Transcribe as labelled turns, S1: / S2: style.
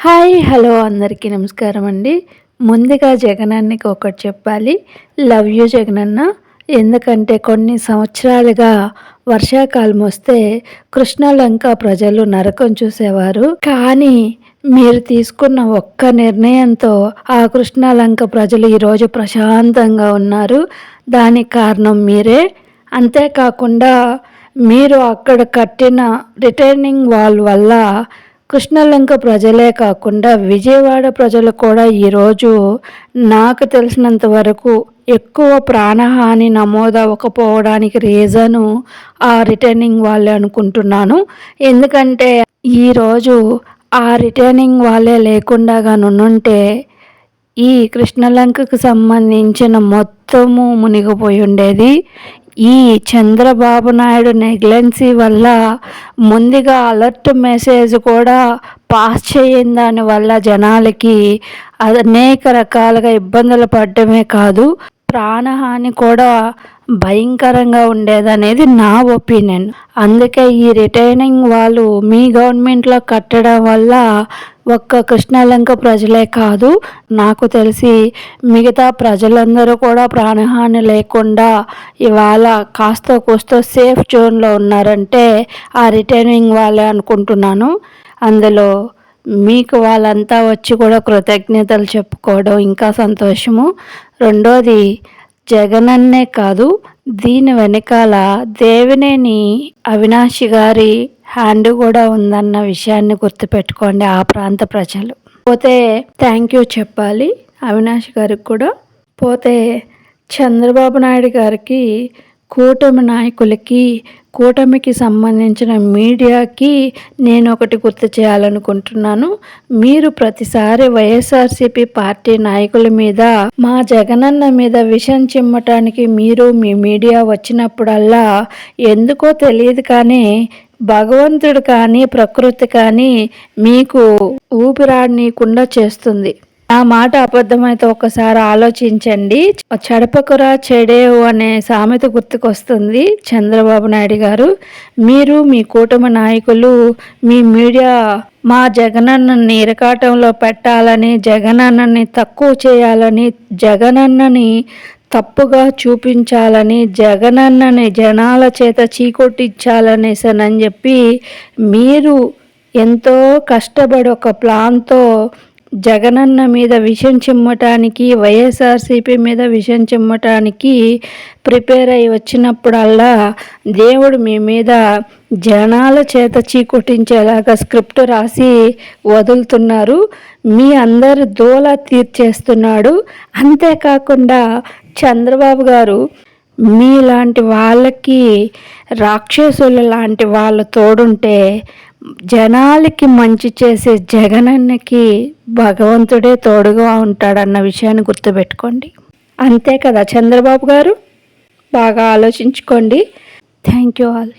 S1: Hi hello అందరికీ నమస్కారం అండి. ముందుగా జగనన్నకి ఒకటి చెప్పాలి. Love you Jaganna. ఎందుకంటే కొన్ని సంవత్సరాలుగా వర్షాకాలం వస్తే కృష్ణలంక ప్రజలు నరకం చూసేవారు. కానీ మీరు తీసుకున్న ఒక్క నిర్ణయంతో ఆ కృష్ణలంక ప్రజలు ఈరోజు ప్రశాంతంగా ఉన్నారు. దానికి కారణం మీరే. అంతేకాకుండా మీరు అక్కడ కట్టిన రిటర్నింగ్ వాల్ వల్ల కృష్ణలంక ప్రజలే కాకుండా విజయవాడ ప్రజలు కూడా ఈరోజు నాకు తెలిసినంత వరకు ఎక్కువ ప్రాణహాని నమోదవ్వకపోవడానికి రీజను ఆ రిటర్నింగ్ వాళ్ళే అనుకుంటున్నాను. ఎందుకంటే ఈరోజు ఆ రిటర్నింగ్ వాళ్ళే లేకుండా ఉంటే ఈ కృష్ణలంకకు సంబంధించిన మొత్తము మునిగిపోయి ఉండేది ఈ చంద్రబాబు నాయుడు నెగ్లెన్సీ వల్ల ముందుగా అలర్ట్ మెసేజ్ కూడా పాస్ చేయని దాని వల్ల జనాలకి అనేక రకాలుగా ఇబ్బందులు పడటమే కాదు. ప్రాణహాని కూడా భయంకరంగా ఉండేదనేది నా ఒపీనియన్. అందుకే ఈ రిటైనింగ్ వాళ్ళు మీ గవర్నమెంట్లో కట్టడం వల్ల ఒక్క కృష్ణాలంక ప్రజలే కాదు నాకు తెలిసి మిగతా ప్రజలందరూ కూడా ప్రాణహాని లేకుండా ఇవాళ కాస్త కూస్తో సేఫ్ జోన్లో ఉన్నారంటే ఆ రిటైనింగ్ వాళ్ళే అనుకుంటున్నాను. అందులో మీకు వాళ్ళంతా వచ్చి కూడా కృతజ్ఞతలు చెప్పుకోవడం ఇంకా సంతోషము. రెండోది జగనన్నే కాదు దీని వెనకాల దేవినేని అవినాషి గారి హ్యాండ్ కూడా ఉందన్న విషయాన్ని గుర్తుపెట్టుకోండి ఆ ప్రాంత ప్రజలు. పోతే థ్యాంక్ యూ చెప్పాలి. అవినాష్ గారికి కూడా. పోతే చంద్రబాబు నాయుడు గారికి కూటమి నాయకులకి కూటమికి సంబంధించిన మీడియాకి నేను ఒకటి గుర్తు చేయాలనుకుంటున్నాను. మీరు ప్రతిసారి వైఎస్ఆర్సీపీ పార్టీ నాయకుల మీద మా జగనన్న మీద విషం చిమ్మటానికి మీరు మీ మీడియా వచ్చినప్పుడల్లా ఎందుకో తెలియదు కానీ భగవంతుడు కానీ ప్రకృతి కానీ మీకు ఊపిరాడనీయకుండా చేస్తుంది. ఆ మాట అబద్ధమైతే ఒకసారి ఆలోచించండి. చెడపకురా చెడేవు అనే సామెత గుర్తుకొస్తుంది చంద్రబాబు నాయుడు గారు. మీరు మీ కూటమి నాయకులు మీ మీడియా మా జగనన్నని ఇరకాటంలో పెట్టాలని జగనన్నని తక్కువ చేయాలని జగనన్నని తప్పుగా చూపించాలని జగనన్నని జనాల చేత చీకొట్టించాలనేసనని చెప్పి మీరు ఎంతో కష్టపడి ఒక ప్లాన్తో జగనన్న మీద విషం చిమ్మటానికి వైఎస్ఆర్సీపీ మీద విషం చిమ్మటానికి ప్రిపేర్ అయి వచ్చినప్పుడల్లా దేవుడు మీ మీద జనాల చేత చీకొట్టించేలాగా స్క్రిప్ట్ రాసి వదులుతున్నారు. మీ అందరు దోల తీర్చేస్తున్నాడు. అంతేకాకుండా చంద్రబాబు గారు మీలాంటి వాళ్ళకి రాక్షసుల లాంటి వాళ్ళు తోడుంటే జనాలకి మంచి చేసే జగనన్నకి భగవంతుడే తోడుగా ఉంటాడన్న విషయాన్ని గుర్తుపెట్టుకోండి. అంతే కదా చంద్రబాబు గారు? బాగా ఆలోచించుకోండి. Thank you all